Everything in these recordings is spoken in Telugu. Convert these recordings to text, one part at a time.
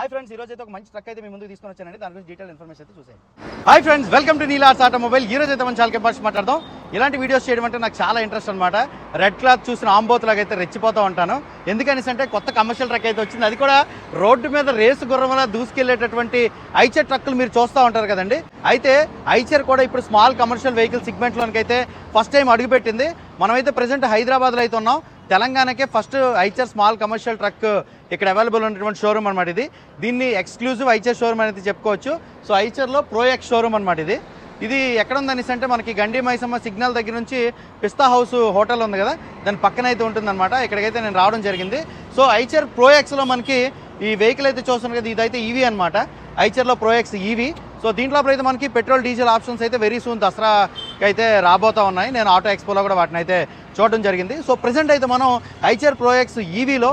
హాయ్ ఫ్రెండ్స్ ఈ రోజు అయితే ఒక మంచి ట్రక్ అయితే మీ ముందుకు తీసుకొని వచ్చానండి. దాని గురించి డీటెయిల్ ఇన్ఫర్మేషన్ అయితే చూసేయండి. హాయ్ ఫ్రెండ్స్ వెల్కమ్ టు నీలార్స్ ఆటోమొబైల్ ఈ రోజు అయితే మనం చాలా కెపాసిటీ మాట్లాడదాం? ఇలాంటి వీడియోస్ చేయడం అంటే నాకు చాలా ఇంట్రెస్ట్ అనమాట రెడ్ క్లాత్ చూసిన ఆంబోత్ లాగా అయితే రెచ్చిపోతూ ఉంటాను. ఎందుకనేసి అంటే కొత్త కమర్షియల్ ట్రక్ అయితే వచ్చింది. అది కూడా రోడ్డు మీద రేసు గుర్రంలా దూసుకెళ్ళేటటువంటి ఐచర్ ట్రక్కులు మీరు చూస్తూ ఉంటారు కదండి. అయితే ఐచర్ కూడా ఇప్పుడు స్మాల్ కమర్షియల్ వెహికల్ సెగ్మెంట్లోనికైతే ఫస్ట్ టైం అడుగుపెట్టింది. మనమైతే ప్రజెంట్ హైదరాబాద్లో అయితే ఉన్నాం. తెలంగాణకే first Eicher small commercial truck ఇక్కడ అవైలబుల్ ఉన్నటువంటి షోరూమ్ అనమాట ఇది. దీన్ని ఎక్స్క్లూజివ్ ఐచర్ షోరూమ్ అనేది చెప్పుకోవచ్చు. సో ఐచర్లో ప్రోఎక్స్ షోరూమ్ అనమాట ఇది. ఇది ఎక్కడ ఉందనేసి అంటే మనకి గండి మైసమ్మ సిగ్నల్ దగ్గర నుంచి పిస్తా హౌస్ హోటల్ ఉంది కదా దాని పక్కన అయితే ఉంటుందన్నమాట. ఇక్కడికైతే నేను రావడం జరిగింది. సో ఐచర్ ప్రోఎక్స్లో మనకి ఈ వెహికల్ అయితే చూస్తున్నాను కదా ఇదైతే ఈవీ అనమాట ఐచర్లో ప్రోఎక్స్ ఈవీ సో దీంట్లో అయితే మనకి పెట్రోల్ డీజిల్ ఆప్షన్స్ అయితే వెరీ సూన్ దసరాకి అయితే రాబోతా ఉన్నాయి. నేను ఆటో ఎక్స్పోలో కూడా వాటిని అయితే చూడడం జరిగింది. సో ప్రజెంట్ అయితే మనం ఐచర్ ప్రో ఈవీలో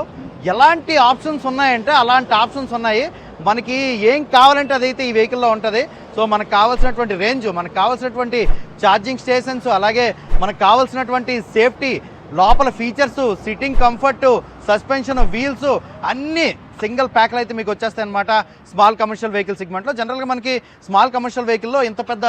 ఎలాంటి ఆప్షన్స్ ఉన్నాయంటే అలాంటి ఆప్షన్స్ ఉన్నాయి. మనకి ఏం కావాలంటే అదైతే ఈ వెహికల్లో ఉంటుంది. సో మనకు కావాల్సినటువంటి రేంజ్ మనకు కావాల్సినటువంటి ఛార్జింగ్ స్టేషన్స్ అలాగే మనకు కావాల్సినటువంటి సేఫ్టీ లోపల features sitting comfort suspension wheels అన్నీ సింగిల్ ప్యాక్లు అయితే మీకు వచ్చేస్తాయి అనమాట స్మాల్ కమర్షియల్ వెహికల్ సెగ్మెంట్లో. జనరల్గా మనకి స్మాల్ కమర్షియల్ వెహికల్లో ఇంత పెద్ద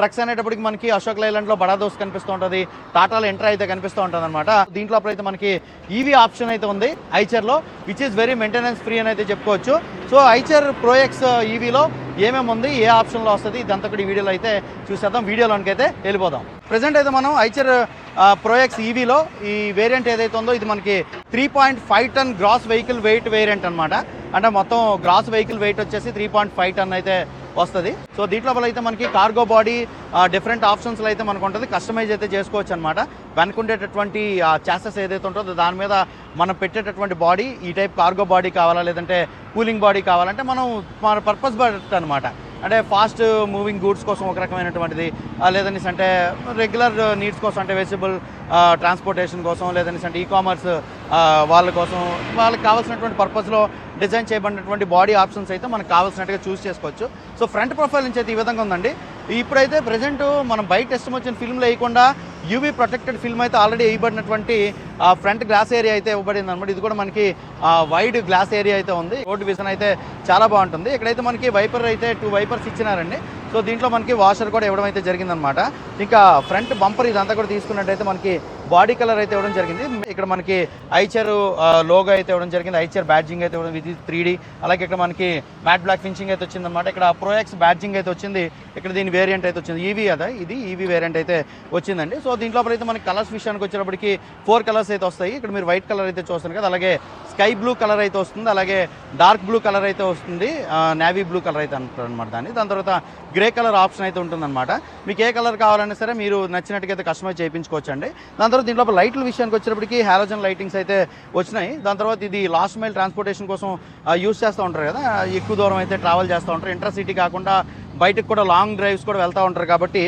ట్రక్స్ అనేటప్పటికి మనకి అశోక్ లైలాండ్లో బడాదోస్ కనిపిస్తూ ఉంటుంది టాటాలో ఎంటర్ అయితే కనిపిస్తూ ఉంటుంది అనమాట దీంట్లో అయితే మనకి ఈవీ ఆప్షన్ అయితే ఉంది ఐచర్లో which is very maintenance free అని అయితే చెప్పుకోవచ్చు. సో ఐచర్ ప్రోఎక్స్ ఈవీలో ఏమేమి ఉంది ఏ ఆప్షన్లో వస్తుంది ఇదంతా కూడా ఈ వీడియోలో అయితే చూసేద్దాం. వీడియోలోనికి అయితే వెళ్ళిపోదాం. ప్రజెంట్ అయితే మనం ఐచర్ ప్రోఎక్స్ ఈవీలో ఈ వేరియంట్ ఏదైతే ఉందో ఇది మనకి three point five ton gross vehicle weight variant అనమాట అంటే మొత్తం గ్రాస్ వెహికల్ వెయిట్ వచ్చేసి త్రీ పాయింట్ ఫైవ్ టన్ అయితే వస్తుంది. సో దీంట్లో అయితే మనకి కార్గో బాడీ డిఫరెంట్ ఆప్షన్స్లో అయితే మనకు ఉంటుంది. కస్టమైజ్ అయితే చేసుకోవచ్చు అనమాట వెనుకుండేటటువంటి చాసెస్ ఏదైతే ఉంటుందో దాని మీద మనం పెట్టేటటువంటి బాడీ ఈ టైప్ కార్గో బాడీ కావాలా లేదంటే కూలింగ్ బాడీ కావాలంటే మనం మన పర్పస్ బట్ అనమాట అంటే ఫాస్ట్ మూవింగ్ గూడ్స్ కోసం ఒక రకమైనటువంటిది. లేదనేసి అంటే రెగ్యులర్ నీడ్స్ కోసం అంటే వెజిటబుల్ ట్రాన్స్పోర్టేషన్ కోసం లేదనేసి అంటే ఈ కామర్స్ వాళ్ళ కోసం వాళ్ళకి కావాల్సినటువంటి పర్పస్లో డిజైన్ చేయబడినటువంటి బాడీ ఆప్షన్స్ అయితే మనకు కావాల్సినట్టుగా చూస్ చేసుకోవచ్చు. సో ఫ్రంట్ ప్రొఫైల్ నుంచి అయితే ఈ విధంగా ఉందండి. ఇప్పుడైతే ప్రజెంట్ మనం బయట టెస్ట్ వచ్చిన ఫిల్మ్లు వేయకుండా యూవీ ప్రొటెక్టెడ్ ఫిల్మ్ అయితే ఆల్రెడీ వేయబడినటువంటి ఫ్రంట్ గ్లాస్ ఏరియా అయితే ఇవ్వబడింది అనమాట ఇది కూడా మనకి వైడ్ గ్లాస్ ఏరియా అయితే ఉంది. రోడ్ విజన్ అయితే చాలా బాగుంటుంది. ఇక్కడైతే మనకి వైపర్ అయితే టూ వైపర్స్ ఇచ్చినారండి. సో దీంట్లో మనకి వాషర్ కూడా ఇవ్వడం అయితే జరిగిందనమాట ఇంకా ఫ్రంట్ బంపర్ ఇదంతా కూడా తీసుకున్నట్టయితే మనకి బాడీ కలర్ అయితే ఇవ్వడం జరిగింది. ఇక్కడ మనకి ఐచర్ లోగో అయితే ఇవ్వడం జరిగింది. ఐచర్ బ్యాడ్జింగ్ అయితే ఇవ్వడం ఇది త్రీ అలాగే ఇక్కడ మనకి మ్యాట్ బ్లాక్ ఫినిషింగ్ అయితే వచ్చిందన్నమాట. ఇక్కడ ప్రోఎక్స్ బ్యాడ్జింగ్ అయితే వచ్చింది. ఇక్కడ దీని వేరియంట్ అయితే వచ్చింది. ఈవీ అదా? ఇది ఈవీ వేరియంట్ అయితే వచ్చిందండి. సో దీంట్లో అయితే మనకి కలర్స్ విషయానికి వచ్చేటప్పటికి ఫోర్ కలర్స్ అయితే వస్తాయి. ఇక్కడ మీరు వైట్ కలర్ అయితే చూస్తారు కదా. అలాగే స్కై బ్లూ కలర్ అయితే వస్తుంది. అలాగే డార్క్ బ్లూ కలర్ అయితే వస్తుంది. నేవీ బ్లూ కలర్ అయితే అంటారు అనమాట దాన్ని. దాని తర్వాత గ్రే కలర్ ఆప్షన్ అయితే ఉంటుందన్నమాట. మీకు ఏ కలర్ కావాలన్నా సరే మీరు నచ్చినట్టుగా అయితే కస్టమైజ్ చేయించుకోవచ్చు అండి దాని తర్వాత దీంట్లో లైట్ల విషయానికి వచ్చేటప్పటికి హాలోజన్ లైటింగ్స్ అయితే వచ్చినాయి. దాని తర్వాత ఇది లాస్ట్ మైల్ ట్రాన్స్పోర్టేషన్ కోసం యూస్ చేస్తూ ఉంటారు కదా. ఎక్కువ దూరం అయితే ట్రావెల్ చేస్తూ ఉంటారు. ఇంటర్సిటీ కాకుండా బయటకు కూడా లాంగ్ డ్రైవ్స్ కూడా వెళ్తూ ఉంటారు కాబట్టి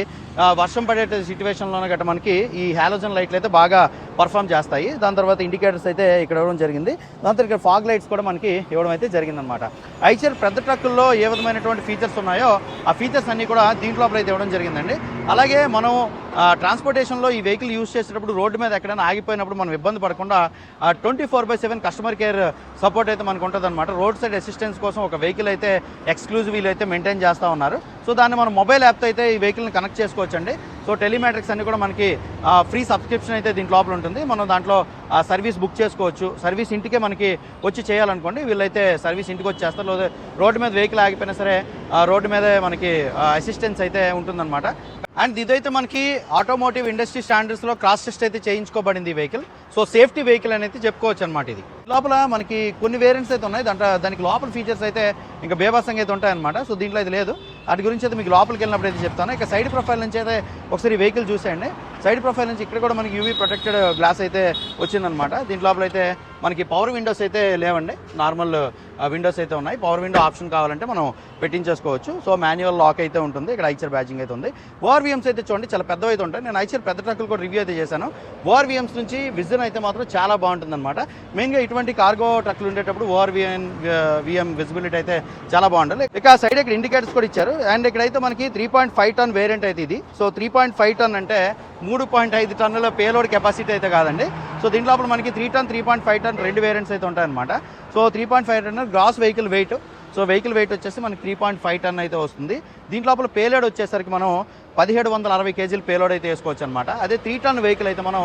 వర్షం పడే సిచ్యువేషన్లోనే గట్ట మనకి ఈ హాలోజన్ లైట్లు అయితే బాగా పర్ఫామ్ చేస్తాయి. దాని తర్వాత ఇండికేటర్స్ అయితే ఇక్కడ ఇవ్వడం జరిగింది. దాని తర్వాత ఇక్కడ ఫాగ్ లైట్స్ కూడా మనకి ఇవ్వడం అయితే జరిగిందనమాట ఐచర్ పెద్ద ట్రక్కుల్లో ఏ విధమైనటువంటి ఫీచర్స్ ఉన్నాయో ఆ ఫీచర్స్ అన్నీ కూడా దీంట్లో అయితే ఇవ్వడం జరిగిందండి. అలాగే మనం ట్రాన్స్పోర్టేషన్లో ఈ వెహికల్ యూస్ చేసేటప్పుడు రోడ్డు మీద ఎక్కడైనా ఆగిపోయినప్పుడు మనం ఇబ్బంది పడకుండా twenty four by seven customer care support అయితే మనకు ఉంటుంది అనమాట రోడ్ సైడ్ అసిస్టెన్స్ కోసం ఒక వెహికల్ అయితే ఎక్స్క్లూజివ్ వీల్ అయితే మెయింటైన్ చేస్తూ ఉన్నారు. సో దాన్ని మనం మొబైల్ యాప్తో అయితే ఈ వెహికల్ని కనెక్ట్ చేసుకోవచ్చు అండి సో టెలిమెట్రిక్స్ అన్ని కూడా మనకి ఫ్రీ సబ్స్క్రిప్షన్ అయితే దీంట్లో లోపల ఉంటుంది. మనం దాంట్లో సర్వీస్ బుక్ చేసుకోవచ్చు. సర్వీస్ ఇంటికే మనకి వచ్చి చేయాలనుకోండి వీళ్ళైతే సర్వీస్ ఇంటికి వచ్చి చేస్తారు లేదా రోడ్డు మీద వెహికల్ ఆగిపోయినా సరే రోడ్డు మీదే మనకి అసిస్టెన్స్ అయితే ఉంటుందన్నమాట. అండ్ ఇదైతే మనకి ఆటోమోటివ్ ఇండస్ట్రీ స్టాండర్డ్స్లో క్రాస్ టెస్ట్ అయితే చేయించుకోబడింది ఈ వెహికల్. సో సేఫ్టీ వెహికల్ అనేది చెప్పుకోవచ్చు అనమాట ఇది. లోపల మనకి కొన్ని వేరియంట్స్ అయితే ఉన్నాయి. దాంట్లో దానికి లోపల ఫీచర్స్ అయితే ఇంకా బేబాసంగా అయితే ఉంటాయన్నమాట. సో దీంట్లో అయితే లేదు. వాటి గురించి అయితే మీకు లోపలికి వెళ్ళినప్పుడు అయితే చెప్తాను. ఇక సైడ్ ప్రొఫైల్ నుంచి అయితే ఒకసారి వెహికల్ చూసేయండి. సైడ్ ప్రొఫైల్ నుంచి ఇక్కడ కూడా మనకి యూవీ ప్రొటెక్టెడ్ గ్లాస్ అయితే వచ్చిందనమాట దీంట్లోపల అయితే మనకి పవర్ విండోస్ అయితే లేవండి. నార్మల్ విండోస్ అయితే ఉన్నాయి. పవర్ విండో ఆప్షన్ కావాలంటే మనం పెట్టించేసుకోవచ్చు. సో మాన్యువల్ లాక్ అయితే ఉంటుంది. ఇక్కడ ఐచర్ బ్యాచింగ్ అయితే ఉంది. ఓఆర్వీఎమ్స్ అయితే చూడండి చాలా పెద్దవి అయితే ఉంటాయి. నేను ఐచర్ పెద్ద ట్రక్కులు కూడా రివ్యూ అయితే చేశాను. ఓఆర్వీఎమ్స్ నుంచి విజన్ అయితే మాత్రం చాలా బాగుంటుంది అనమాట మెయిన్గా ఇటువంటి కార్గో ట్రక్లు ఉండేటప్పుడు ఓఆర్వీఎన్ విఎం విజిబిలిటీ అయితే చాలా బాగుంటుంది ఇక సైడ్ ఇక్కడ ఇండికేటర్స్ కూడా ఇచ్చారు. అండ్ ఇక్కడైతే మనకి three point five ton variant అయితే ఇది. So three point five ton అంటే మూడు పాయింట్ ఐదు టన్నుల పేలోడ్ కెపాసిటీ అయితే కాదండి. సో దీని లోపల మనకి three ton three point five ton రెండు వేరియంట్స్ అయితే ఉంటాయన్నమాట. So three point five ton gross vehicle weight so vehicle weight వచ్చేసి మనకి త్రీ పాయింట్ ఫైవ్ టన్ అయితే వస్తుంది. దీంట్లోపల పేలేడ్ వచ్చేసరికి మనం పదిహేడు వందల అరవై కేజీలు పేలోడ్ అయితే వేసుకోవచ్చు అనమాట అదే త్రీ టన్ వెహికల్ అయితే మనం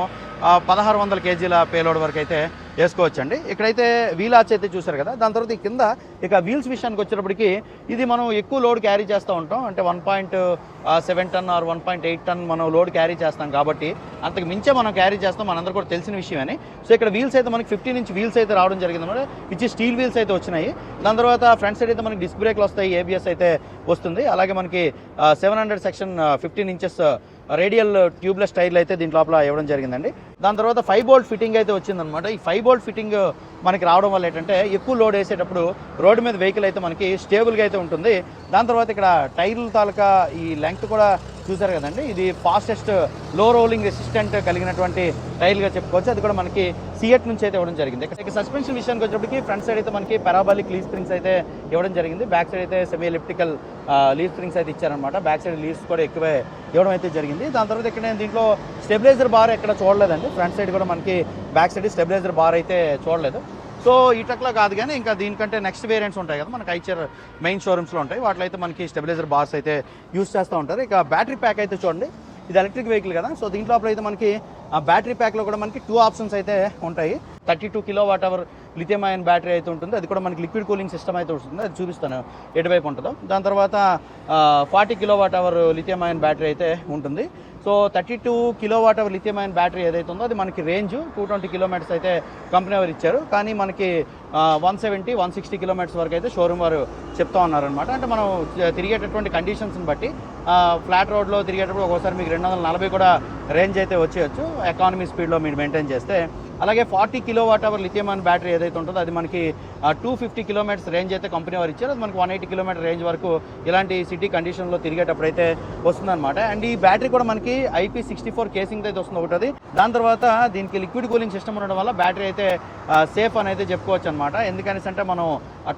పదహారు వందల కేజీల పేలోడ్ వరకు అయితే వేసుకోవచ్చు అండి ఇక్కడైతే వీల్ ఆర్చ్ అయితే చూసారు కదా దాని తర్వాత ఈ కింద ఇక వీల్స్ విషయానికి వచ్చేటప్పటికి ఇది మనం ఎక్కువ లోడ్ క్యారీ చేస్తూ ఉంటాం. అంటే one point seven ton or one point eight ton మనం లోడ్ క్యారీ చేస్తాం కాబట్టి అంతకు మించే మనం క్యారీ చేస్తాం. మనందరూ కూడా తెలిసిన విషయమని సో ఇక్కడ వీల్స్ అయితే మనకి ఫిఫ్టీన్ ఇంచ్ వీల్స్ అయితే రావడం జరిగింది అనమాట ఇచ్చి స్టీల్ వీల్స్ అయితే వచ్చినాయి. దాని తర్వాత ఫ్రంట్ సైడ్ అయితే మనకి డిస్క్ బ్రేక్లు వస్తాయి ఏబిఎస్ అయితే వస్తుంది. అలాగే మనకి seven hundred section fifteen inches radial tubeless టైర్లు అయితే దీని లోపల ఇవ్వడం జరిగిందండి. దాని తర్వాత ఫైవ్ బోల్ట్ ఫిట్టింగ్ అయితే వచ్చిందనమాట ఈ ఫైవ్ బోల్ట్ ఫిట్టింగ్ మనకి రావడం వల్ల ఏంటంటే ఎక్కువ లోడ్ వేసేటప్పుడు రోడ్డు మీద వెహికల్ అయితే మనకి స్టేబుల్గా అయితే ఉంటుంది. దాని తర్వాత ఇక్కడ టైర్ల తాలూకా ఈ లెంగ్త్ కూడా చూసారు కదండి. ఇది ఫాస్టెస్ట్లో రోలింగ్ రెసిస్టెంట్ కలిగినటువంటి టైర్లుగా చెప్పుకోవచ్చు. అది కూడా మనకి సిఎట్ నుంచి అయితే ఇవ్వడం జరిగింది. ఇక సస్పెన్షన్ విషయానికి వచ్చేటప్పటికి ఫ్రంట్ సైడ్ అయితే మనకి పెరాబాలిక్ లీవ్ స్ప్రింగ్స్ అయితే ఇవ్వడం జరిగింది. బ్యాక్ సైడ్ అయితే సెమీ ఎలిప్టికల్ లీవ్ స్ప్రింగ్స్ అయితే ఇచ్చారనమాట బ్యాక్ సైడ్ లీవ్స్ కూడా ఎక్కువే ఇవ్వడం అయితే జరిగింది. దాని తర్వాత ఇక్కడ నేను దీంట్లో స్టెబిలైజర్ బార్ ఎక్కడ చూడలేదండి. ఫ్రంట్ సైడ్ కూడా మనకి బ్యాక్ సైడ్ స్టెబిలైజర్ బార్ అయితే చూడలేదు. సో ఈ కాదు కానీ ఇంకా దీనికంటే నెక్స్ట్ వేరియంట్స్ ఉంటాయి కదా. మనకి ఐచర్ మెయిన్ షోరూమ్స్లో ఉంటాయి. వాటిలో అయితే మనకి స్టెబిలైజర్ బార్స్ అయితే యూస్ చేస్తూ ఉంటారు. ఇక బ్యాటరీ ప్యాక్ అయితే చూడండి. ఇది ఎలక్ట్రిక్ వెహికల్ కదా. సో దీంట్లో అయితే మనకి ఆ బ్యాటరీ ప్యాక్లో కూడా మనకి టూ ఆప్షన్స్ అయితే ఉంటాయి. Thirty two kilowatt hour lithium ion battery అయితే ఉంటుంది. అది కూడా మనకి లిక్విడ్ కూలింగ్ సిస్టమ్ అయితే వస్తుంది. అది చూపిస్తాను ఎటువైపు ఉంటుందో. దాని తర్వాత forty kilowatt hour lithium ion battery అయితే ఉంటుంది. So thirty two kilowatt hour lithium ion battery ఏదైతే ఉందో అది మనకి రేంజ్ టూ ట్వంటీ కిలోమీటర్స్ అయితే కంపెనీ వారు ఇచ్చారు. కానీ మనకి one seventy one sixty kilometres వరకు అయితే షోరూమ్ వారు చెప్తా ఉన్నారనమాట అంటే మనం తిరిగేటటువంటి కండిషన్స్ని బట్టి ఫ్లాట్ రోడ్లో తిరిగేటప్పుడు ఒక్కోసారి మీకు రెండు వందల నలభై కూడా రేంజ్ అయితే వచ్చేయచ్చు. ఎకానమీ స్పీడ్లో మీరు మెయింటైన్ చేస్తే అలాగే forty kilowatt hour lithium ion battery ఏదైతే ఉంటుందో అది మనకి టూ ఫిఫ్టీ కిలోమీటర్స్ రేంజ్ అయితే కంపెనీ వారు ఇచ్చారు. అది మనకి వన్ ఎయిటీ కిలోమీటర్ రేంజ్ వరకు ఇలాంటి సిటీ కండిషన్లో తిరిగేటప్పుడు అయితే వస్తుందన్నమాట. అండ్ ఈ బ్యాటరీ కూడా మనకి ఐపీ సిక్స్టీ ఫోర్ కేసింగ్ అయితే వస్తుంది ఒకటి దాని తర్వాత దీనికి లిక్విడ్ కూలింగ్ సిస్టమ్ ఉండడం వల్ల బ్యాటరీ అయితే సేఫ్ అని అయితే చెప్పుకోవచ్చు అనమాట ఎందుకనేసి అంటే మనం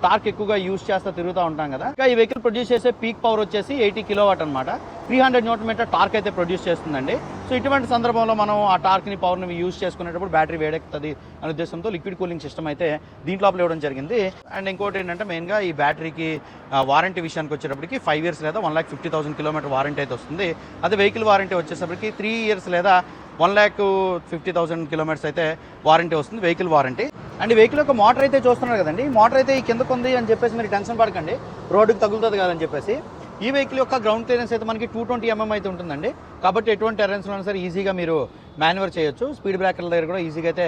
టార్క్ ఎక్కువగా యూస్ చేస్తూ తిరుగుతూ ఉంటాం కదా. ఇంకా ఈ వెహికల్ ప్రొడ్యూస్ చేసే పీక్ పవర్ వచ్చేసి ఎయిటీ కిలో వాట్ అనమాట three hundred newton metre torque అయితే ప్రొడ్యూస్ చేస్తుందండి. సో ఇటువంటి సందర్భంలో మనం ఆ టార్క్ని పవర్ని యూస్ చేసుకునేటప్పుడు బ్యాటరీ వేడెక్కుతుంది అనే ఉద్దేశంతో లిక్విడ్ కూలింగ్ సిస్టమ్ అయితే దీంట్లో లోపల ఇవ్వడం జరిగింది. అండ్ ఇంకోటి ఏంటంటే మెయిన్గా ఈ బ్యాటరీకి వారంటీ విషయానికి వచ్చేటప్పటికి ఫైవ్ ఇయర్స్ లేదా one lakh fifty thousand kilometre warranty అయితే వస్తుంది. అదే వెహికల్ వారంటీ వచ్చేసరికి త్రీ ఇయర్స్ లేదా one lakh fifty thousand kilometres అయితే వారంటీ వస్తుంది వెహికల్ వారంటీ అండ్ వెహికల్ యొక్క మోటార్ అయితే చూస్తున్నారు కదండి. మోటార్ అయితే ఈ కిందకు ఉంది అని చెప్పేసి మీరు టెన్షన్ పడకండి. రోడ్డుకి తగులుతుంది కదని చెప్పేసి. ఈ వెహికల్ యొక్క గ్రౌండ్ క్లియరెన్స్ అయితే మనకి టూ ట్వంటీ ఎంఎం అయితే ఉంటుందండి. కాబట్టి ఎటువంటి టెరెన్స్లో సరే ఈజీగా మీరు మాన్యువర్ చేయొచ్చు. స్పీడ్ బ్రేకర్ల దగ్గర కూడా ఈజీగా అయితే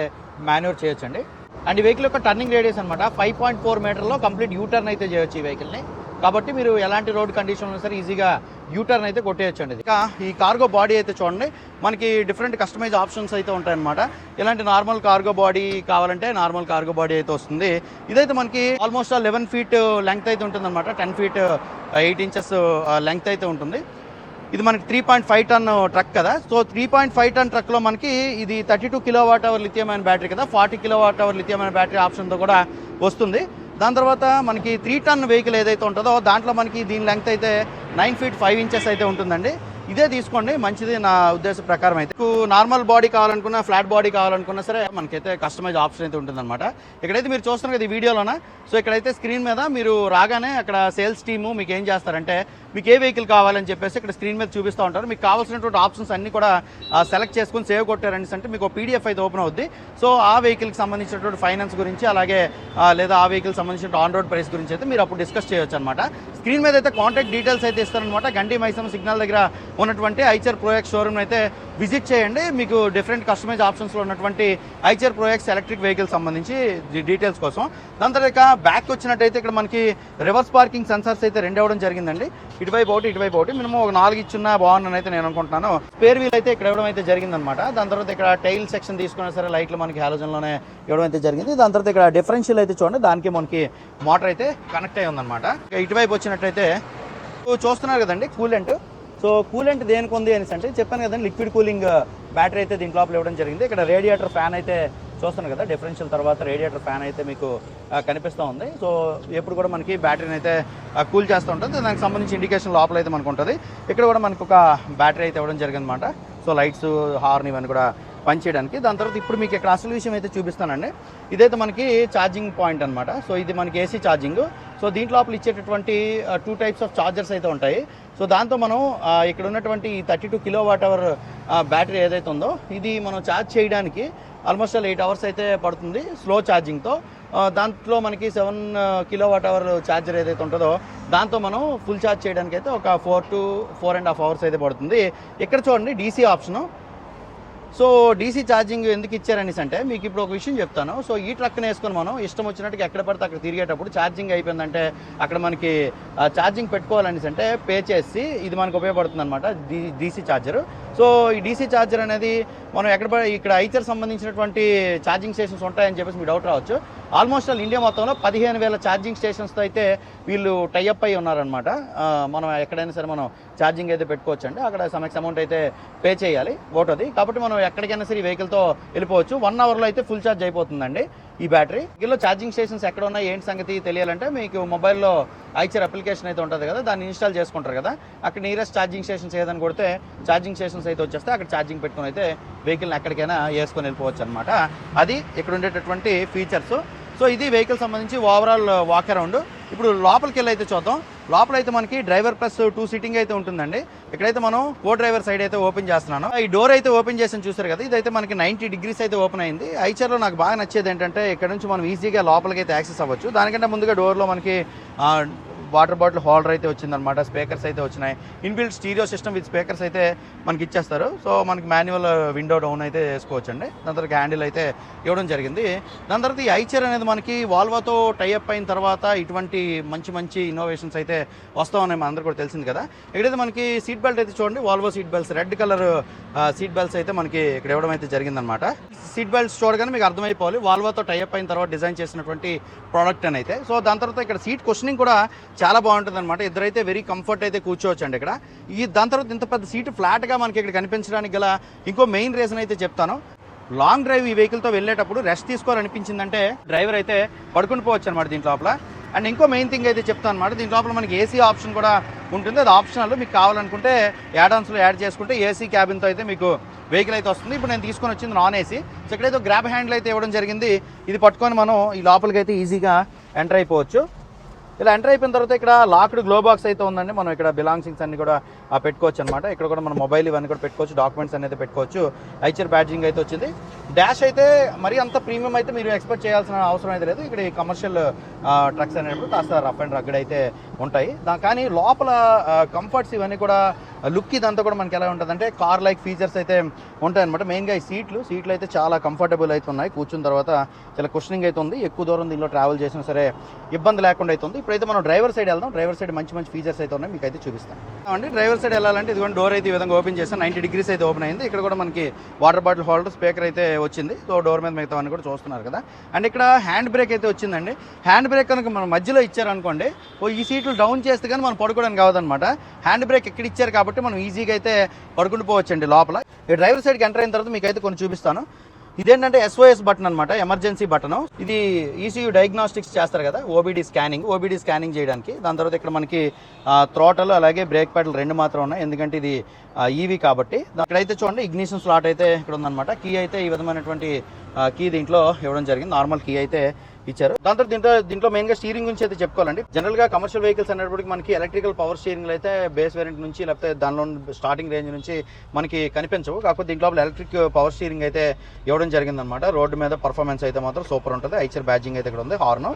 మాన్యువర్ చేయొచ్చు అండి అండ్ ఈ వెహికల్ యొక్క టర్నింగ్ రేడియస్ అనమాట ఫైవ్ పాయింట్ ఫోర్ మీటర్లో కంప్లీట్ యూ టర్న్ అయితే చేయొచ్చు ఈ వెహికల్ని. కాబట్టి మీరు ఎలాంటి రోడ్ కండిషన్లో సరే ఈజీగా యూటర్న్ అయితే కొట్టేయచ్చు అండి ఇంకా ఈ కార్గో బాడీ అయితే చూడండి. మనకి డిఫరెంట్ కస్టమైజ్ ఆప్షన్స్ అయితే ఉంటాయన్నమాట. ఇలాంటి నార్మల్ కార్గో బాడీ కావాలంటే నార్మల్ కార్గో బాడీ అయితే వస్తుంది. ఇదైతే మనకి ఆల్మోస్ట్ లెవెన్ ఫీట్ లెంగ్త్ అయితే ఉంటుంది అనమాట ten feet eight inches length అయితే ఉంటుంది. ఇది మనకి three point five ton truck కదా. So three point five ton ట్రక్లో మనకి ఇది thirty two kilowatt hour lithium ion battery కదా. Forty kilowatt hour lithium ion battery ఆప్షన్తో కూడా వస్తుంది. దాని తర్వాత మనకి త్రీ టన్ వెహికల్ ఏదైతే ఉంటుందో దాంట్లో మనకి దీని లెంగ్త్ అయితే నైన్ ఫీట్ ఫైవ్ ఇంచెస్ అయితే ఉంటుందండి. ఇదే తీసుకోండి మంచిది నా ఉద్దేశ ప్రకారం అయితే. మీకు నార్మల్ బాడీ కావాలనుకున్నా ఫ్లాట్ బాడీ కావాలనుకున్నా సరే మనకైతే కస్టమైజ్ ఆప్షన్ అయితే ఉంటుందన్నమాట. ఇక్కడైతే మీరు చూస్తున్నారు కదా ఈ వీడియోలోన సో ఇక్కడైతే స్క్రీన్ మీద మీరు రాగానే అక్కడ సేల్స్ టీము మీకు ఏం చేస్తారంటే మీకు ఏ వెహికల్ కావాలని చెప్పేసి ఇక్కడ స్క్రీన్ మీద చూపిస్తూ ఉంటారు. మీకు కావాల్సినటువంటి ఆప్షన్స్ అన్ని కూడా సెలెక్ట్ చేసుకుని సేవ్ కొట్టారని అంటే మీకు పీడిఎఫ్ అయితే ఓపెన్ అవుద్ది. సో ఆ వెహికల్కి సంబంధించినటువంటి ఫైనాన్స్ గురించి అలాగే లేదా ఆ వెహికల్ సంబంధించిన ఆన్ రోడ్ ప్రైస్ గురించి అయితే మీరు అప్పుడు డిస్కస్ చేయొచ్చు అనమాట స్క్రీన్ మీద అయితే కాంటాక్ట్ డీటెయిల్స్ అయితే ఇస్తారనమాట గండి మైసమ్ సిగ్నల్ దగ్గర ఉన్నటువంటి ఐచర్ ప్రోయక్ షోరూమ్ అయితే విజిట్ చేయండి. మీకు డిఫరెంట్ కస్టమైజ్ ఆప్షన్స్లో ఉన్నటువంటి ఐచర్ ప్రోఎక్స్ ఎలక్ట్రిక్ వెహికల్ సంబంధించి డీటెయిల్స్ కోసం. దాని తర్వాత బ్యాక్ వచ్చినట్టయితే ఇక్కడ మనకి రివర్స్ పార్కింగ్ సెన్సర్స్ అయితే రెండు ఇవ్వడం జరిగిందండి. ఇటువైపు ఒకటి ఇటువైపు ఒకటి. మినిమం ఒక నాలుగు ఇచ్చున్నా బాగుందని అయితే నేను అనుకుంటున్నాను. స్పేర్ వీల్ అయితే ఇక్కడ ఇవ్వడం అయితే జరిగిందనమాట దాని తర్వాత ఇక్కడ టైల్ సెక్షన్ తీసుకున్నా సరే లైట్లు మనకి హాలోజన్లోనే ఇవ్వడం అయితే జరిగింది. దాని తర్వాత ఇక్కడ డిఫరెన్షియల్ అయితే చూడండి. దానికి మనకి మోటార్ అయితే కనెక్ట్ అయి ఉందన్నమాట. ఇటువైపు వచ్చినట్టయితే చూస్తున్నారు కదండి కూలెంట్ సో కూలెంట్ దేనికి ఉంది అనేసి అంటే చెప్పాను కదండి లిక్విడ్ కూలింగ్ బ్యాటరీ అయితే దీంట్లో లోపల ఇవ్వడం జరిగింది. ఇక్కడ రేడియేటర్ ఫ్యాన్ అయితే చూస్తాను కదా డిఫరెన్షియల్ తర్వాత రేడియేటర్ ఫ్యాన్ అయితే మీకు కనిపిస్తూ ఉంది. సో ఎప్పుడు కూడా మనకి బ్యాటరీని అయితే కూల్ చేస్తూ ఉంటుంది. దానికి సంబంధించి ఇండికేషన్ లోపల అయితే మనకు ఉంటుంది. ఇక్కడ కూడా మనకు ఒక బ్యాటరీ అయితే ఇవ్వడం జరిగింది అనమాట సో లైట్స్ హార్న్ ఇవన్నీ కూడా పనిచేయడానికి. దాని తర్వాత ఇప్పుడు మీకు ఇక్కడ అసలు విషయం అయితే చూపిస్తానండి. ఇదైతే మనకి ఛార్జింగ్ పాయింట్ అనమాట సో ఇది మనకి ఏసీ ఛార్జింగ్. సో దీంట్లో లోపల ఇచ్చేటటువంటి టూ టైప్స్ ఆఫ్ ఛార్జర్స్ అయితే ఉంటాయి. సో దాంతో మనం ఇక్కడ ఉన్నటువంటి thirty two kilowatt hour battery ఏదైతే ఉందో ఇది మనం ఛార్జ్ చేయడానికి ఆల్మోస్ట్ ఎయిట్ అవర్స్ అయితే పడుతుంది స్లో ఛార్జింగ్తో దాంట్లో మనకి seven kilowatt hour charger ఏదైతే ఉంటుందో దాంతో మనం ఫుల్ ఛార్జ్ చేయడానికి అయితే ఒక four to four and half hours అయితే పడుతుంది. ఇక్కడ చూడండి DC option so DC charging ఎందుకు ఇచ్చారనేసి అంటే మీకు ఇప్పుడు ఒక విషయం చెప్తాను. సో ఈ ట్రక్ని వేసుకొని మనం ఇష్టం వచ్చినట్టుగా ఎక్కడ పడితే అక్కడ తిరిగేటప్పుడు ఛార్జింగ్ అయిపోయిందంటే అక్కడ మనకి ఛార్జింగ్ పెట్టుకోవాలనేసి అంటే పే చేసి ఇది మనకు ఉపయోగపడుతుంది అనమాట డీసీ ఛార్జర్ సో ఈ డీసీ ఛార్జర్ అనేది మనం ఎక్కడ ఇక్కడ ఐచర్ సంబంధించినటువంటి ఛార్జింగ్ స్టేషన్స్ ఉంటాయని చెప్పేసి మీ డౌట్ రావచ్చు. ఆల్మోస్ట్ ఆల్ ఇండియా మొత్తంలో పదిహేను వేల ఛార్జింగ్ స్టేషన్స్తో అయితే వీళ్ళు టైఅప్ అయి ఉన్నారనమాట మనం ఎక్కడైనా సరే మనం ఛార్జింగ్ అయితే పెట్టుకోవచ్చు అండి అక్కడ సమక్స్ అమౌంట్ అయితే పే చేయాలి ఓటోది కాబట్టి మనం ఎక్కడికైనా సరే ఈ వెహికల్తో వెళ్ళిపోవచ్చు. వన్ అవర్లో అయితే ఫుల్ ఛార్జ్ అయిపోతుందండి ఈ బ్యాటరీ వీళ్ళు ఛార్జింగ్ స్టేషన్స్ ఎక్కడ ఉన్నాయి ఏంటి సంగతి తెలియాలంటే మీకు మొబైల్లో ఐచర్ అప్లికేషన్ అయితే ఉంటుంది కదా దాన్ని ఇన్స్టాల్ చేసుకుంటారు కదా. అక్కడ నియరెస్ట్ ఛార్జింగ్ స్టేషన్స్ ఏదని కొడితే ఛార్జింగ్ స్టేషన్స్ అయితే వచ్చేస్తే అక్కడ ఛార్జింగ్ పెట్టుకుని అయితే వెహికల్ని ఎక్కడికైనా వేసుకొని వెళ్ళిపోవచ్చు అనమాట అది ఇక్కడ ఉండేటటువంటి ఫీచర్స్ సో ఇది వెహికల్ సంబంధించి ఓవరాల్ వాక్ అరౌండ్ ఇప్పుడు లోపలికి వెళ్ళి అయితే చూద్దాం. లోపల అయితే మనకి డ్రైవర్ ప్లస్ టూ సీటింగ్ అయితే ఉంటుందండి. ఇక్కడైతే మనం కో డ్రైవర్ సైడ్ అయితే ఓపెన్ చేస్తున్నాను. ఈ డోర్ అయితే ఓపెన్ చేసి చూసారు కదా ఇదైతే మనకి నైంటీ డిగ్రీస్ అయితే ఓపెన్ అయింది. ఐచర్లో నాకు బాగా నచ్చేది ఏంటంటే ఇక్కడ నుంచి మనం ఈజీగా లోపలికి అయితే యాక్సెస్ అవ్వచ్చు. దానికంటే ముందుగా డోర్లో మనకి వాటర్ బాటిల్ హోల్డర్ అయితే వచ్చిందనమాట స్పీకర్స్ అయితే వచ్చినాయి. Inbuilt stereo system with speakers అయితే మనకి ఇచ్చేస్తారు. సో మనకి మాన్యువల్ విండో డౌన్ అయితే వేసుకోవచ్చు అండి దాని తర్వాత హ్యాండిల్ అయితే ఇవ్వడం జరిగింది. దాని తర్వాత ఈ ఐచర్ అనేది మనకి వాల్వాతో టైఅప్ అయిన తర్వాత ఇటువంటి మంచి మంచి ఇన్నోవేషన్స్ అయితే వస్తామని మన అందరూ కూడా తెలిసింది కదా. ఇక్కడైతే మనకి సీట్ బెల్ట్ అయితే చూడండి. Volvo seat belts red colour seat belts అయితే మనకి ఇక్కడ ఇవ్వడం అయితే జరిగిందనమాట సీట్ బెల్ట్స్ చూడగానే మీకు అర్థమైపోవాలి. వాల్వాతో టైఅప్ అయిన తర్వాత డిజైన్ చేసినటువంటి ప్రోడక్ట్ అని అయితే. సో దాని తర్వాత ఇక్కడ సీట్ క్వశ్చనింగ్ కూడా చాలా బాగుంటుంది అనమాట ఇద్దరైతే వెరీ కంఫర్ట్ అయితే కూర్చోవచ్చు అండి ఇక్కడ. ఈ దాని తర్వాత ఇంత పెద్ద సీట్ ఫ్లాట్గా మనకి ఇక్కడ కనిపించడానికి గల ఇంకో మెయిన్ రీజన్ అయితే చెప్తాను. లాంగ్ డ్రైవ్ ఈ వెహికల్తో వెళ్ళేటప్పుడు రెస్ట్ తీసుకోవాలనిపించిందంటే డ్రైవర్ అయితే పడుకుని పోవచ్చు అనమాట దీంట్ లోపల. అండ్ ఇంకో మెయిన్ థింగ్ అయితే చెప్తాను అనమాట దీని లోపల మనకి ఏసీ ఆప్షన్ కూడా ఉంటుంది. అది ఆప్షనల్ మీకు కావాలనుకుంటే యాడాన్స్లో యాడ్ చేసుకుంటే ఏసీ క్యాబిన్తో అయితే మీకు వెహికల్ అయితే వస్తుంది. ఇప్పుడు నేను తీసుకొని వచ్చింది నాన్ ఏసీ సో ఇక్కడైతే గ్రాబ్ హ్యాండిల్ అయితే ఇవ్వడం జరిగింది. ఇది పట్టుకొని మనం ఈ లోపలికి అయితే ఈజీగా ఎంటర్ అయిపోవచ్చు. ఇలా ఎంటర్ అయిపోయిన తర్వాత ఇక్కడ లాక్డ్ గ్లో బాక్స్ అయితే ఉందండి. మనం ఇక్కడ బిలాంగ్సింగ్స్ అన్ని కూడా పెట్టుకోవచ్చు అనమాట ఇక్కడ కూడా మన మొబైల్ ఇవన్నీ కూడా పెట్టుకోవచ్చు డాక్యుమెంట్స్ అనేది పెట్టుకోవచ్చు. ఐచర్ బ్యాడ్జింగ్ అయితే వచ్చింది. డాష్ అయితే మరి అంత ప్రీమియం అయితే మీరు ఎక్స్పెక్ట్ చేయాల్సిన అవసరం అయితే లేదు. ఇక్కడ ఈ కమర్షియల్ ట్రక్స్ అనేప్పుడు కాస్త రఫ్ అండ్ రగ్గడ్ అయితే ఉంటాయి. కానీ లోపల కంఫర్ట్స్ ఇవన్నీ కూడా లుక్ ఇదంతా కూడా మనకి ఎలా ఉంటుంది అంటే కార్ లైక్ ఫీచర్స్ అయితే ఉంటాయి అనమాట మెయిన్గా ఈ సీట్లు సీట్లు అయితే చాలా కంఫర్టబుల్ అయితే ఉన్నాయి. కూర్చున్న తర్వాత చాలా క్వశ్చనింగ్ అయితే ఉంది. ఎక్కువ దూరం దీనిలో ట్రావెల్ చేసినా సరే ఇబ్బంది లేకుండా అయితే ఉంది. ఇప్పుడైతే మనం డ్రైవర్ సైడ్ వెళ్దాం. డ్రైవర్ సైడ్ మంచి మంచి ఫీచర్స్ అయితే ఉన్నాయి. మీకు అయితే చూపిస్తాం. అండి డ్రైవర్ సైడ్ వెళ్ళాలంటే ఇదిగోండి డోర్ అయితే ఈ విధంగా ఓపెన్ చేస్తాను నైంటీ డిగ్రీస్ అయితే ఓపెన్ అయింది. ఇక్కడ కూడా మనకి వాటర్ బాటిల్ హోల్డర్ స్పీకర్ అయితే వచ్చింది. సో డోర్ మీద మిగతావన్నీ కూడా చూస్తున్నారు కదా. అండ్ ఇక్కడ హ్యాండ్ బ్రేక్ అయితే వచ్చిందండి. హ్యాండ్ బ్రేక్ కనుక మనం మధ్యలో ఇచ్చారనుకోండి ఓ ఈ సీట్లు డౌన్ చేస్తే కానీ మనం పడుకోవడానికి కావదనమాట హ్యాండ్ బ్రేక్ ఎక్కడ ఇచ్చారు కాబట్టి మనం ఈజీగా అయితే పడుకుంటూ పోవచ్చండి లోపల. ఈ డ్రైవర్ సైడ్కి ఎంటర్ అయిన తర్వాత మీకు అయితే కొన్ని చూపిస్తాను. ఇదేంటంటే ఎస్ఓఎస్ బటన్ అనమాట ఎమర్జెన్సీ బటన్ ఇది E ఈసీయూ డయాగ్నోస్టిక్స్ చేస్తారు కదా ఓబీడీ స్కానింగ్ ఓబీడీ స్కానింగ్ చేయడానికి. దాని తర్వాత ఇక్కడ మనకి త్రోటలు అలాగే బ్రేక్ ప్యాడ్లు రెండు మాత్రం ఉన్నాయి. ఎందుకంటే ఇది ఈవీ కాబట్టి. ఇక్కడైతే చూడండి ఇగ్నిషన్ స్లాట్ అయితే ఇక్కడ ఉందన్నమాట. కీ అయితే ఈ విధమైనటువంటి కీ దీంట్లో ఇవ్వడం జరిగింది. నార్మల్ కీ అయితే ఇచ్చారు. దాని తర్వాత దీంట్లో దీంట్లో మెయిన్గా స్టీరింగ్ గురించి అయితే చెప్పుకోవాలండి. జనరల్గా కమర్షియల్ వెహికల్స్ అనేటప్పటికి మనకి ఎలక్ట్రికల్ పవర్ స్టీరింగ్ అయితే బేస్ వేరియంట్ నుంచి లేకపోతే దానిలో స్టార్టింగ్ రేంజ్ నుంచి మనకి కనిపించవు. కాకపోతే దీంట్లో ఎలక్ట్రిక్ పవర్ స్టీరింగ్ అయితే ఇవ్వడం జరిగిందనమాట రోడ్డు మీద పర్ఫార్మెన్స్ అయితే మాత్రం సూపర్ ఉంటుంది. ఐచర్ బ్యాజింగ్ అయితే ఇక్కడ ఉంది. హార్న్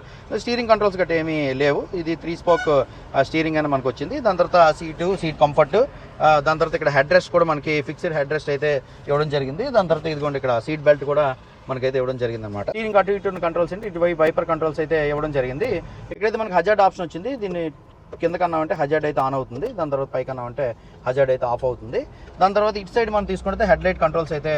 స్టీరింగ్ కంట్రోల్స్ గట్రా ఏమీ లేవు. ఇది త్రీ స్పోక్ స్టీరింగ్ అని మనకు వచ్చింది. దాని తర్వాత సీటు సీట్ కంఫర్ట్ దాని తర్వాత ఇక్కడ హెడ్ రెస్ట్ కూడా మనకి ఫిక్స్డ్ హెడ్ రెస్ట్ అయితే ఇవ్వడం జరిగింది. దాని తర్వాత ఇదిగోండి ఇక్కడ సీట్ బెల్ట్ కూడా మనకైతే ఇవ్వడం జరిగింది అనమాట స్టీరింగ్ అటు ఇటు కంట్రోల్స్ ఏంటి ఇటువైపు వైపర్ కంట్రోల్స్ అయితే ఇవ్వడం జరిగింది. ఇక్కడైతే మనకి హజార్డ్ ఆప్షన్ వచ్చింది. దీన్ని కింద కన్నామంటే హజార్డ్ అయితే ఆన్ అవుతుంది. దాని తర్వాత పై కన్నా హజార్డ్ అయితే ఆఫ్ అవుతుంది. దాని తర్వాత ఇటు సైడ్ మనం తీసుకుంటే హెడ్ లైట్ కంట్రోల్స్ అయితే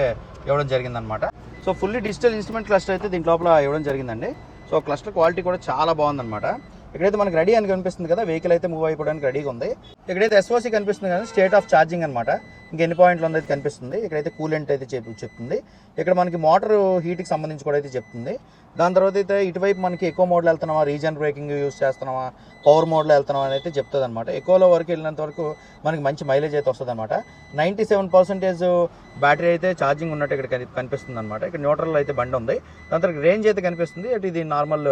ఇవ్వడం జరిగింది అనమాట so fully digital instrument cluster అయితే దీని లోపల ఇవ్వడం జరిగిందండి. సో క్లస్టర్ క్వాలిటీ కూడా చాలా బాగుందన్నమాట. ఇక్కడైతే మనకి రెడీ అని కనిపిస్తుంది కదా. వెహికల్ అయితే మూవ్ అయిపోవడానికి రెడీగా ఉంది. ఇక్కడైతే ఎస్ఓసి కనిపిస్తుంది కదా. స్టేట్ ఆఫ్ ఛార్జింగ్ అనమాట ఇంకా ఎన్ని పాయింట్లు ఉందో అయితే కనిపిస్తుంది. ఇక్కడైతే కూలెంట్ అయితే చెప్పి చెప్తుంది. ఇక్కడ మనకి మోటార్ హీట్కి సంబంధించి కూడా అయితే చెప్తుంది. దాని తర్వాత అయితే ఇటువైపు మనకి ఎక్కువ మోడ్లో వెళ్తున్నామా రీజన్ బ్రేకింగ్ యూస్ చేస్తున్నామా పవర్ మోడ్లో వెళ్తున్నామా అని అయితే చెప్తుంది అనమాట ఎక్కువలో వరకు వెళ్ళినంత వరకు మనకి మంచి మైలేజ్ అయితే వస్తుంది అనమాట నైంటీ సెవెన్ పర్సెంటేజ్ బ్యాటరీ అయితే ఛార్జింగ్ ఉన్నట్టు ఇక్కడ కనిపిస్తుంది అనమాట ఇక్కడ న్యూట్రల్ అయితే బండి ఉంది. దాని తర్వాత రేంజ్ అయితే కనిపిస్తుంది. అటు ఇది నార్మల్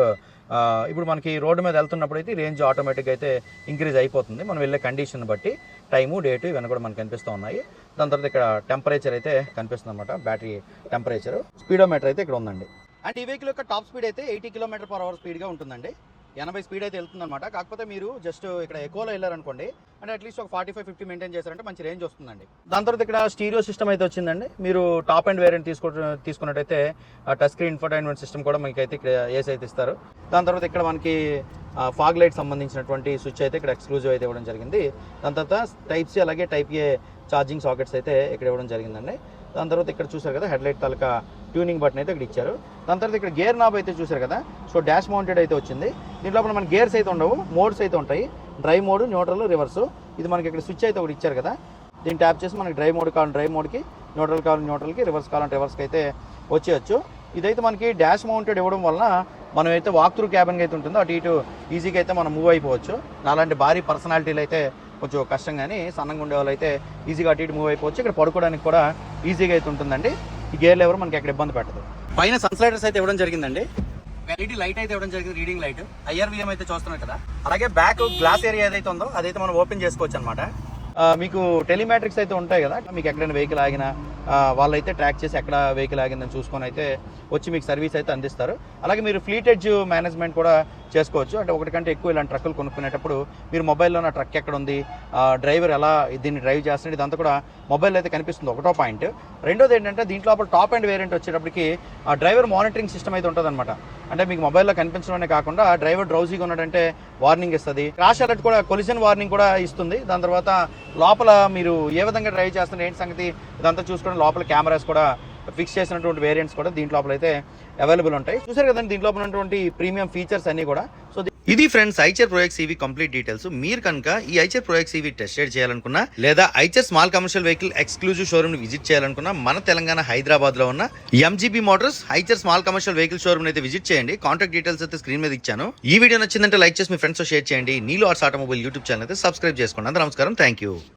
ఇప్పుడు మనకి రోడ్డు మీద వెళ్తున్నప్పుడు అయితే రేంజ్ ఆటోమేటిక్గా అయితే ఇంక్రీజ్ అయిపోతుంది. మనం వెళ్ళే కండిషన్ బట్టి టైము డేటు ఇవన్నీ కూడా మనకు కనిపిస్తూ ఉన్నాయి. దాని తర్వాత ఇక్కడ టెంపరేచర్ అయితే కనిపిస్తుంది అనమాట బ్యాటరీ టెంపరేచర్. స్పీడోమీటర్ అయితే ఇక్కడ ఉందండి. అండ్ ఈ వెహికల్ యొక్క టాప్ స్పీడ్ అయితే ఎయిటీ కిలోమీటర్ పర్ అవర్ స్పీడ్గా ఉంటుందండి. ఎనభై స్పీడ్ అయితే వెళ్తుందన్నమాట. కాకపోతే మీరు జస్ట్ ఇక్కడ ఎక్కువలో వెళ్ళారనుకోండి అంటే అట్లీస్ట్ ఒక ఫార్టీ ఫైవ్ ఫిఫ్టీ మెయింటైన్ చేశారంటే మంచి రేంజ్ వస్తుందండి. దాని తర్వాత ఇక్కడ స్టీరియో సిస్టమ్ అయితే వచ్చిందండి. మీరు టాప్ అండ్ వేరియంట్ తీసుకో తీసుకున్నట్టయితే టచ్ స్క్రీన్ ఇన్ఫర్టైన్మెంట్ సిస్టమ్ కూడా మీకు అయితే ఇక్కడ ఏసీ అయితే ఇస్తారు. దాని తర్వాత ఇక్కడ మనకి ఫాగ్ లైట్ సంబంధించినటువంటి స్విచ్ అయితే ఇక్కడ ఎక్స్క్లూజివ్ అయితే ఇవ్వడం జరిగింది. దాని తర్వాత టైప్ సి అలాగే టైప్ ఏ ఛార్జింగ్ సాకెట్స్ అయితే ఇక్కడ ఇవ్వడం జరిగిందండి. దాని తర్వాత ఇక్కడ చూసారు కదా హెడ్లైట్ తాలూకా ట్యూనింగ్ బటన్ అయితే ఇక్కడ ఇచ్చారు. దాని తర్వాత ఇక్కడ గేర్ నాబ్ అయితే చూసారు కదా సో డాష్ మౌంటెడ్ అయితే వచ్చింది. దీంట్లో మన గేర్స్ అయితే ఉండవు మోడ్స్ అయితే ఉంటాయి. డ్రైవ్ మోడ్ న్యూట్రల్ రివర్స్ ఇది మనకి ఇక్కడ స్విచ్ అయితే ఒకటి ఇచ్చారు కదా దీన్ని ట్యాప్ చేసి మనకి డ్రైవ్ మోడ్ కావాలి డ్రైవ్ మోడ్కి న్యూట్రల్ కావాలి న్యూట్రల్కి రివర్స్ కావాలంటే రివర్స్కి అయితే వచ్చేయచ్చు. ఇదైతే మనకి డాష్ మౌంటెడ్ ఇవ్వడం వలన మనం అయితే వాక్ త్రూ క్యాబిన్ అయితే ఉంటుందో అటు ఇటు ఈజీగా అయితే మనం మూవ్ అయిపోవచ్చు. అలాంటి భారీ పర్సనాలిటీలు అయితే కొంచెం కష్టం కానీ సన్నంగా ఉండే వాళ్ళు అయితే ఈజీగా అటు ఇటు మూవ్ అయిపోవచ్చు. ఇక్కడ పడుకోవడానికి కూడా ఈజీగా అయితే ఉంటుందండి. ఈ గేర్లు ఎవరు మనకి ఎక్కడ ఇబ్బంది పెట్టదు. పైన సన్స్లైడర్స్ అయితే ఇవ్వడం జరిగిందండి. ఎల్ఈడి లైట్ అయితే ఇవ్వడం జరిగింది రీడింగ్ లైట్ ఐఆర్వీఎం అయితే చూస్తున్నాం కదా. అలాగే బ్యాక్ గ్లాస్ ఏరియా ఏదైతే ఉందో అదైతే మనం ఓపెన్ చేసుకోవచ్చు అనమాట మీకు టెలిమాట్రిక్స్ అయితే ఉంటాయి కదా. మీకు ఎక్కడైనా వెహికల్ ఆగినా వాళ్ళైతే ట్రాక్ చేసి ఎక్కడ వెహికల్ ఆగిందని చూసుకొని అయితే వచ్చి మీకు సర్వీస్ అయితే అందిస్తారు. అలాగే మీరు ఫ్లీట్ ఎడ్జ్ మేనేజ్మెంట్ కూడా చేసుకోవచ్చు. అంటే ఒకటి కంటే ఎక్కువ ఇలాంటి ట్రక్కులు కొనుక్కునేటప్పుడు మీరు మొబైల్లో నా ట్రక్ ఎక్కడ ఉంది ఆ, డ్రైవర్ ఎలా దీన్ని డ్రైవ్ చేస్తున్నాడు ఇదంతా కూడా మొబైల్ అయితే కనిపిస్తుంది. ఒకటో పాయింట్. రెండోది ఏంటంటే దీంట్లో అప్పుడు టాప్ అండ్ వేరియంట్ వచ్చేటప్పటికి ఆ డ్రైవర్ మానిటరింగ్ సిస్టమ్ అయితే ఉంటుందన్నమాట. అంటే మీకు మొబైల్లో కనిపించడమే కాకుండా డ్రైవర్ డ్రౌజీగా ఉన్నాడంటే వార్నింగ్ ఇస్తుంది. క్రాష్ అలర్ట్ కూడా కొలిజన్ వార్నింగ్ కూడా ఇస్తుంది. దాని తర్వాత లోపల మీరు ఏ విధంగా డ్రైవ్ చేస్తున్నారు ఏంటి సంగతి ఇదంతా చూసుకోవడం లోపల కెమెరాస్ కూడా ఫిక్స్ చేసినటువంటి వేరియంట్స్ కూడా దీంట్లో లోపల అయితే అవైలబుల్ ఉంటాయి. చూసారు కదండి దీంట్లో ఉన్నటువంటి ప్రీమియం ఫీచర్స్ అన్ని కూడా. సో ఇది friends Eicher ProX EV complete details. మీరు కనుక ఈ Eicher ProX EV test ride చేయాలనుకున్నా లేదా Eicher small commercial vehicle exclusive షోరూమ్ని visit చేయాలనుకున్నా మన తెలంగాణ హైదరాబాద్లో ఉన్న MGB motors Eicher small commercial vehicle showroom అయితే విజిట్ చేయండి. కాంటాక్ట్ డీటెయిల్స్ అయితే స్క్రీన్ మీద ఇచ్చాను. ఈ వీడియో నచ్చిందంటే లైక్ చేసి మీ ఫ్రెండ్స్ షేర్ చేయండి. నీలో ఆర్ట్స్ ఆటోమొబైల్ యూట్యూబ్ ఛానల్ అయితే సబ్స్క్రైబ్ చేసుకోండి. అందరూ నమస్కారం. Thank you